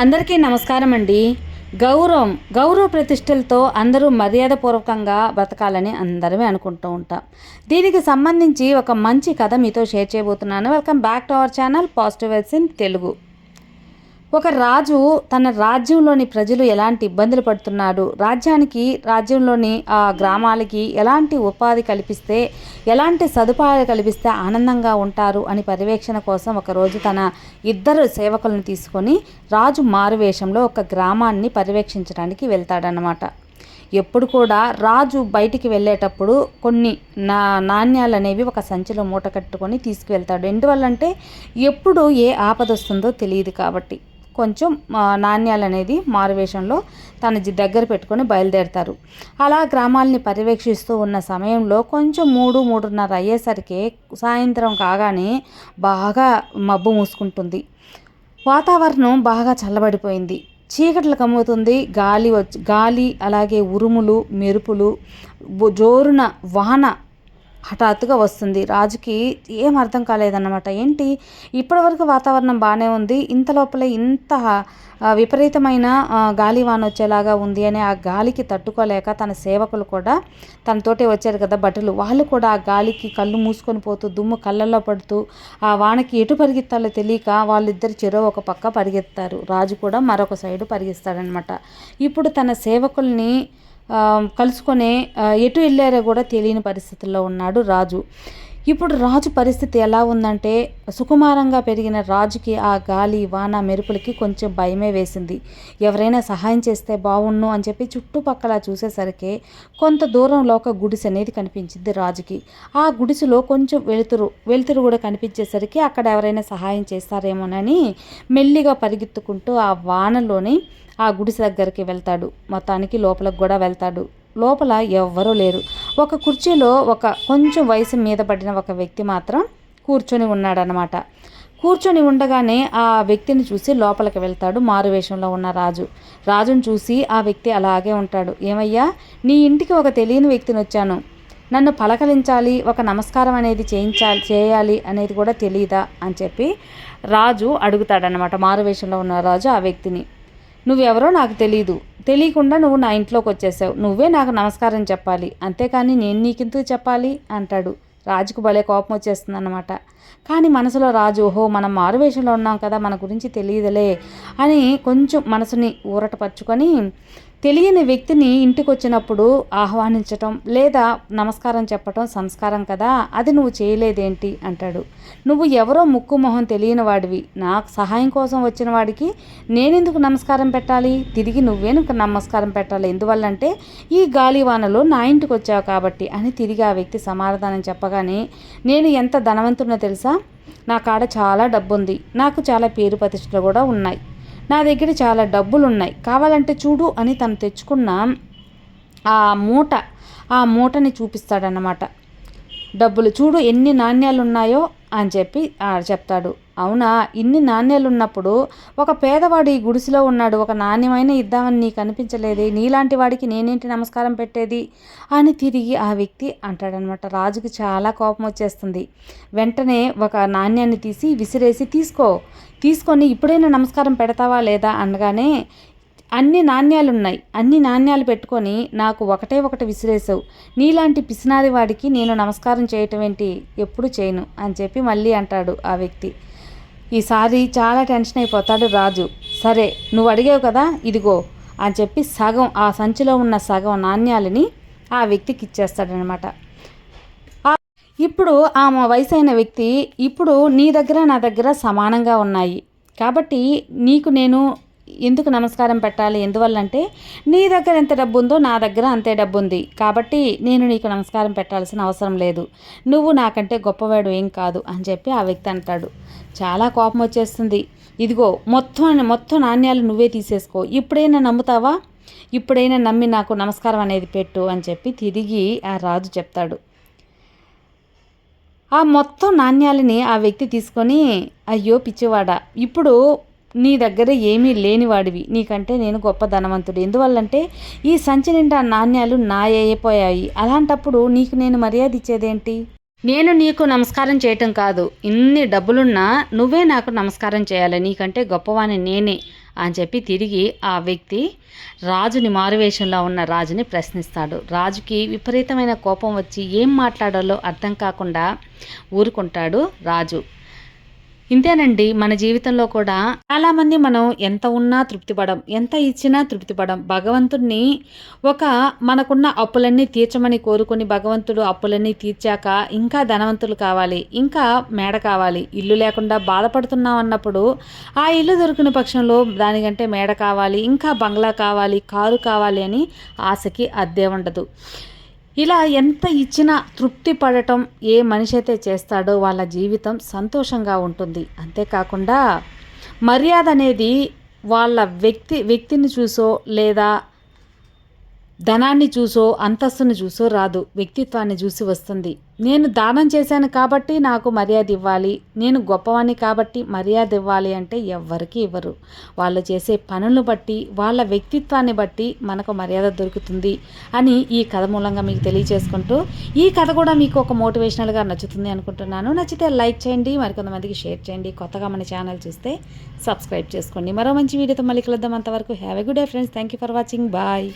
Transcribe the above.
అందరికీ నమస్కారం అండి గౌరవం గౌరవ ప్రతిష్టలతో అందరూ మర్యాదపూర్వకంగా బ్రతకాలని అందరమే అనుకుంటూ ఉంటాం. దీనికి సంబంధించి ఒక మంచి కథ మీతో షేర్ చేయబోతున్నాను. Welcome back to our channel positive wells in Telugu. ఒక రాజు తన రాజ్యంలోని ప్రజలు ఎలాంటి ఇబ్బందులు పడుతున్నాడు? రాజ్యానికి రాజ్యంలోని ఆ గ్రామాలకి ఎలాంటి ఉపాధి కల్పిస్తే ఎలాంటి సదుపాయాలు కల్పిస్తే ఆనందంగా ఉంటారు అని పర్యవేక్షణ కోసం ఒకరోజు తన ఇద్దరు సేవకులను తీసుకొని రాజు మారువేషంలో ఒక గ్రామాన్ని పర్యవేక్షించడానికి వెళ్తాడనమాట ఎప్పుడు కూడా రాజు బయటికి వెళ్ళేటప్పుడు కొన్ని నా నాణ్యాలు అనేవి ఒక సంచిలో మూట కట్టుకొని తీసుకువెళ్తాడు. ఎందువల్లంటే ఎప్పుడు ఏ ఆపద వస్తుందో తెలియదు కాబట్టి. కొంచెం నాణ్యాలు అనేది మారువేషంలో తన దగ్గర పెట్టుకొని బయలుదేరతారు. అలా గ్రామాల్ని పర్యవేక్షిస్తూ ఉన్న సమయంలో కొంచెం మూడు మూడున్నర అయ్యేసరికి సాయంత్రం కాగానే బాగా మబ్బు మూసుకుంటుంది. వాతావరణం బాగా చల్లబడిపోయింది. చీకట్లు కమ్ముతుంది. గాలి వచ్చి గాలి అలాగే ఉరుములు మెరుపులు జోరున వాన హఠాత్తుగా వస్తుంది. రాజుకి ఏం అర్థం కాలేదన్నమాట. ఏంటి? ఇప్పటివరకు వాతావరణం బాగానే ఉంది. ఇంత లోపల ఇంత విపరీతమైన గాలివాన గాలి వాన వచ్చేలాగా ఉంది అని ఆ గాలికి తట్టుకోలేక తన సేవకులు కూడా తనతోటే వచ్చారు కదా భటులు. వాళ్ళు కూడా ఆ గాలికి కళ్ళు మూసుకొని పోతూ దుమ్ము కళ్ళల్లో పడుతూ ఆ వానకి ఎటు పరిగెత్తాలో తెలియక వాళ్ళిద్దరు చెరో ఒక పక్క పరిగెత్తారు. రాజు కూడా మరొక సైడు పరిగెత్తాడనమాట ఇప్పుడు తన సేవకుల్ని కలుసుకొని ఎటు వెళ్ళారో కూడా తెలియని పరిస్థితుల్లో ఉన్నాడు రాజు. ఇప్పుడు రాజు పరిస్థితి ఎలా ఉందంటే సుకుమారంగా పెరిగిన రాజుకి ఆ గాలి వాన మెరుపులకి కొంచెం భయమే వేసింది. ఎవరైనా సహాయం చేస్తే బాగుండు అని చెప్పి చుట్టుపక్కల చూసేసరికి కొంత దూరంలో ఒక గుడిసె అనేది కనిపించింది రాజుకి. ఆ గుడిసెలో కొంచెం వెలుతురు వెలుతురు కూడా కనిపించేసరికి అక్కడ ఎవరైనా సహాయం చేస్తారేమోనని మెల్లిగా పరిగెత్తుకుంటూ ఆ వానలోని ఆ గుడిసె దగ్గరికి వెళ్తాడు. మొత్తానికి లోపలికి కూడా వెళ్తాడు. లోపల ఎవ్వరూ లేరు. ఒక కుర్చీలో ఒక కొంచెం వయసు మీద పడిన ఒక వ్యక్తి మాత్రం కూర్చొని ఉన్నాడనమాట కూర్చొని ఉండగానే ఆ వ్యక్తిని చూసి లోపలికి వెళ్తాడు మారువేషంలో ఉన్న రాజు. రాజును చూసి ఆ వ్యక్తి అలాగే ఉంటాడు. ఏమయ్యా నీ ఇంటికి ఒక తెలియని వ్యక్తిని వచ్చాను. నన్ను పలకరించాలి ఒక నమస్కారం అనేది చేయించాలి చేయాలి అనేది కూడా తెలియదా అని చెప్పి రాజు అడుగుతాడనమాట మారువేషంలో ఉన్న రాజు ఆ వ్యక్తిని. నువ్వెవరో నాకు తెలియదు తెలియకుండా నువ్వు నా ఇంట్లోకి వచ్చేసావు. నువ్వే నాకు నమస్కారం చెప్పాలి. అంతేకాని నేను నీకెందుకు చెప్పాలి? అంటాడు. రాజుకు భలే కోపం వచ్చేస్తుంది అనమాట కానీ మనసులో రాజు ఓహో మనం మారువేషంలో ఉన్నాం కదా మన గురించి తెలియదులే అని కొంచెం మనసుని ఊరటపరుచుకొని తెలియని వ్యక్తిని ఇంటికి వచ్చినప్పుడు ఆహ్వానించటం లేదా నమస్కారం చెప్పటం సంస్కారం కదా అది నువ్వు చేయలేదేంటి? అంటాడు. నువ్వు ఎవరో ముక్కు మొహం తెలియని వాడివి. నాకు సహాయం కోసం వచ్చిన వాడికి నేనెందుకు నమస్కారం పెట్టాలి? తిరిగి నువ్వే నమస్కారం పెట్టాలి? ఎందువల్లంటే ఈ గాలివానలో నా ఇంటికి వచ్చావు కాబట్టి అని తిరిగి ఆ వ్యక్తి సమాధానం చెప్పగానే నేను ఎంత ధనవంతునో తెలుసా? నా కాడ చాలా డబ్బు ఉంది నాకు చాలా పేరు ప్రతిష్టలు కూడా ఉన్నాయి. నా దగ్గర చాలా డబ్బులు ఉన్నాయి కావాలంటే చూడు అని తను తెచ్చుకున్న ఆ మూట ఆ మూటని చూపిస్తాడన్నమాట. డబ్బులు చూడు ఎన్ని నాణ్యాలు ఉన్నాయో అని చెప్పి చెప్తాడు. అవునా? ఇన్ని నాణ్యాలు ఉన్నప్పుడు ఒక పేదవాడు ఈ గుడిసెలో ఉన్నాడు. ఒక నాణ్యమైన ఇద్దామని నీకు అనిపించలేదే? నీలాంటి వాడికి నేనేంటి నమస్కారం పెట్టేది? అని తిరిగి ఆ వ్యక్తి అంటాడనమాట. రాజుకి చాలా కోపం వచ్చేస్తుంది. వెంటనే ఒక నాణ్యాన్ని తీసి విసిరేసి తీసుకో. తీసుకొని ఇప్పుడైనా నమస్కారం పెడతావా లేదా? అనగానే అన్ని నాణ్యాలు ఉన్నాయి అన్ని నాణ్యాలు పెట్టుకొని నాకు ఒకటే ఒకటి విసిరేసావు నీలాంటి పిసినారి వాడికి నేను నమస్కారం చేయటం ఏంటి? ఎప్పుడు చేయను అని చెప్పి మళ్ళీ అంటాడు ఆ వ్యక్తి. ఈసారి చాలా టెన్షన్ అయిపోతాడు రాజు. సరే నువ్వు అడిగావు కదా ఇదిగో అని చెప్పి సగం ఆ సంచిలో ఉన్న సగం నాణ్యాలని ఆ వ్యక్తికి ఇచ్చేస్తాడనమాట. ఇప్పుడు ఆ మా వయసైన వ్యక్తి ఇప్పుడు నీ దగ్గర నా దగ్గర సమానంగా ఉన్నాయి. కాబట్టి నీకు నేను ఎందుకు నమస్కారం పెట్టాలి? ఎందువల్లంటే నీ దగ్గర ఎంత డబ్బు ఉందో నా దగ్గర అంతే డబ్బు ఉంది కాబట్టి నేను నీకు నమస్కారం పెట్టాల్సిన అవసరం లేదు. నువ్వు నాకంటే గొప్పవాడు ఏం కాదు అని చెప్పి ఆ వ్యక్తి అంటాడు. చాలా కోపం వచ్చేస్తుంది. ఇదిగో మొత్తం మొత్తం నాణ్యాలు నువ్వే తీసేసుకో. ఇప్పుడైనా నమ్ముతావా? ఇప్పుడైనా నమ్మి నాకు నమస్కారం అనేది పెట్టు అని చెప్పి తిరిగి ఆ రాజు చెప్తాడు. ఆ మొత్తం నాణ్యాలని ఆ వ్యక్తి తీసుకొని అయ్యో పిచ్చివాడ ఇప్పుడు నీ దగ్గర ఏమీ లేనివాడివి. నీకంటే నేను గొప్ప ధనవంతుడు ఎందువల్లంటే ఈ సంచి నిండా నాణ్యాలు నా అయిపోయాయి అలాంటప్పుడు నీకు నేను మర్యాద ఇచ్చేదేంటి? నేను నీకు నమస్కారం చేయటం కాదు. ఇన్ని డబ్బులున్నా నువ్వే నాకు నమస్కారం చేయాలి. నీకంటే గొప్పవాణి నేనే అని చెప్పి తిరిగి ఆ వ్యక్తి రాజుని మారువేషంలో ఉన్న రాజుని ప్రశ్నిస్తాడు. రాజుకి విపరీతమైన కోపం వచ్చి ఏం మాట్లాడాలో అర్థం కాకుండా ఊరుకుంటాడు రాజు. ఇంతేనండి మన జీవితంలో కూడా చాలామంది మనం ఎంత ఉన్నా తృప్తిపడం ఎంత ఇచ్చినా తృప్తిపడం. భగవంతుడిని ఒక మనకున్న అప్పులన్నీ తీర్చమని కోరుకొని భగవంతుడు అప్పులన్నీ తీర్చాక ఇంకా ధనవంతులు కావాలి ఇంకా మేడ కావాలి. ఇల్లు లేకుండా బాధపడుతున్నాం అన్నప్పుడు ఆ ఇల్లు దొరికిన పక్షంలో దానికంటే మేడ కావాలి ఇంకా బంగ్లా కావాలి కారు కావాలి అని ఆశకి అద్దే ఉండదు. ఇలా ఎంత ఇచ్చినా తృప్తి పడటం ఏ మనిషి అయితే చేస్తాడో వాళ్ళ జీవితం సంతోషంగా ఉంటుంది. అంతేకాకుండా మర్యాద అనేది వాళ్ళ వ్యక్తి వ్యక్తిని చూసో లేదా ధనాన్ని చూసో అంతస్తుని చూసో రాదు. వ్యక్తిత్వాన్ని చూసి వస్తుంది. నేను దానం చేశాను కాబట్టి నాకు మర్యాద ఇవ్వాలి. నేను గొప్పవాణ్ణి కాబట్టి మర్యాద ఇవ్వాలి అంటే ఎవ్వరికీ ఇవ్వరు. వాళ్ళు చేసే పనులను బట్టి వాళ్ళ వ్యక్తిత్వాన్ని బట్టి మనకు మర్యాద దొరుకుతుంది అని ఈ కథ మూలంగా మీకు తెలియజేసుకుంటూ ఈ కథ కూడా మీకు ఒక మోటివేషనల్గా నచ్చుతుంది అనుకుంటున్నాను. నచ్చితే లైక్ చేయండి మరికొంతమందికి షేర్ చేయండి. కొత్తగా మన ఛానల్ చూస్తే సబ్స్క్రైబ్ చేసుకోండి. మరో మంచి వీడియోతో మళ్ళీ కలుద్దాం. అంతవరకు have a good day friends. Thank you for watching. Bye.